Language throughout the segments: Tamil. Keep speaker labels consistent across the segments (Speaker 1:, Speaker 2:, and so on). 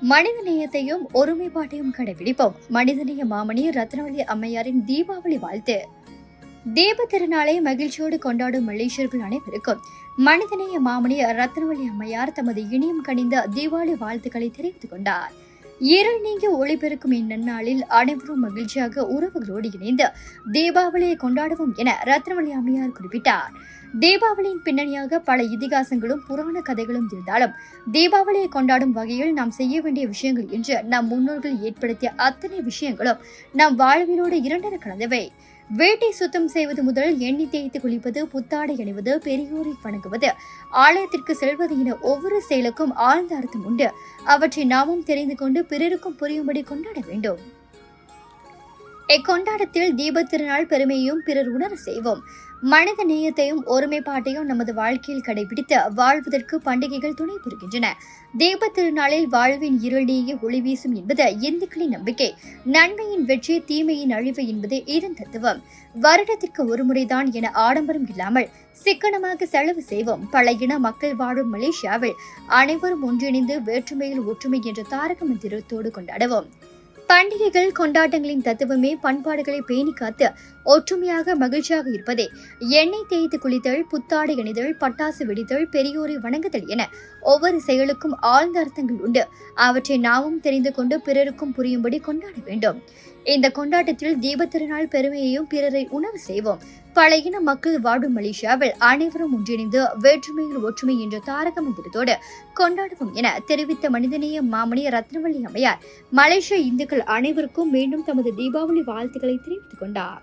Speaker 1: மனித நேயத்தையும் ஒருமைப்பாட்டையும் கடைபிடிப்போம். மனிதநேய மாமணி ரத்னவள்ளி அம்மையாரின் தீபாவளி வாழ்த்து. தீப திருநாளை மகிழ்ச்சியோடு கொண்டாடும் மலேசியர்கள் அனைவருக்கும் மனிதநேய மாமணி ரத்னவள்ளி அம்மையார் தமது இனியும் கனிந்த தீபாவளி வாழ்த்துக்களை தெரிவித்துக் கொண்டார். இருள் நீங்கி ஒளிபெருக்கும் இந்நன்னாளில் அனைவரும் மகிழ்ச்சியாக உறவுகளோடு இணைந்து தீபாவளியை கொண்டாடுவோம் என ரத்னமணி அம்மையார் குறிப்பிட்டார். தீபாவளியின் பின்னணியாக பல இதிகாசங்களும் புராண கதைகளும் இருந்தாலும் தீபாவளியை கொண்டாடும் வகையில் நாம் செய்ய வேண்டிய விஷயங்கள் என்று நம் முன்னோர்கள் ஏற்படுத்திய அத்தனை விஷயங்களும் நம் வாழ்விலோடு இரண்டர கலந்தவை. வீட்டை சுத்தம் செய்வது முதல் எண்ணெய் தேய்த்து குளிப்பது புத்தாடை அணிவது பெரியோரை வணங்குவது. ஆலயத்திற்கு செல்வது என ஒவ்வொரு செயலுக்கும் ஆழ்ந்த அர்த்தம் உண்டு. அவற்றை நாமும் தெரிந்து கொண்டு பிறருக்கும் புரியும்படி கொண்டாட வேண்டும். இக்கொண்டாட்டத்தில் தீபத் திருநாள் பெருமையையும் பிறர் உணர செய்வோம். மனித நேயத்தையும் ஒருமைப்பாட்டையும் நமது வாழ்க்கையில் கடைபிடித்து வாழ்வதற்கு பண்டிகைகள் துணை புரிகின்றன. தீபத் திருநாளில் வாழ்வின் இருள் ஒளி வீசும் என்பது இந்துக்களின் நம்பிக்கை. நன்மையின் வெற்றி தீமையின் அழிவு என்பது இதன் தத்துவம். வருடத்திற்கு ஒரு முறைதான் என ஆடம்பரம் இல்லாமல் சிக்கனமாக செலவு செய்வோம். பல இன மக்கள் வாழும் மலேசியாவில் அனைவரும் ஒன்றிணைந்து வேற்றுமையில் ஒற்றுமை என்ற தாரக மந்திரத்தோடு கொண்டாடுவோம். பண்டிகைகள் கொண்டாட்டங்களின் தத்துவமே பண்பாடுகளை பேணி காத்து ஒற்றுமையாக மகிழ்ச்சியாக இருப்பதே. எண்ணெய் தேய்த்து குளித்தல் புத்தாடை அணிதல் பட்டாசு வெடித்தல் பெரியோரை வணங்குதல் என ஒவ்வொரு செயலுக்கும் ஆழ்ந்த அர்த்தங்கள் உண்டு. அவற்றை நாமும் தெரிந்து கொண்டு பிறருக்கும் புரியும்படி கொண்டாட வேண்டும். இந்த கொண்டாட்டத்தில் தீபத் திருநாள் பெருமையையும் பிறரை உணவு செய்வோம். பல இன மக்கள் வாடும் மலேசியாவில் அனைவரும் ஒன்றிணைந்து வேற்றுமையில் ஒற்றுமை என்ற தாரக மந்திரத்தோடு கொண்டாடுவோம் என தெரிவித்த மனிதநேய மாமணி ரத்னவள்ளி அம்மையார் மலேசிய இந்துக்கள் அனைவருக்கும் மீண்டும் தமது தீபாவளி வாழ்த்துக்களை தெரிவித்துக் கொண்டார்.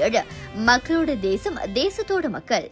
Speaker 1: ஏழு மக்களோட தேசம் தேசத்தோட மக்கள்.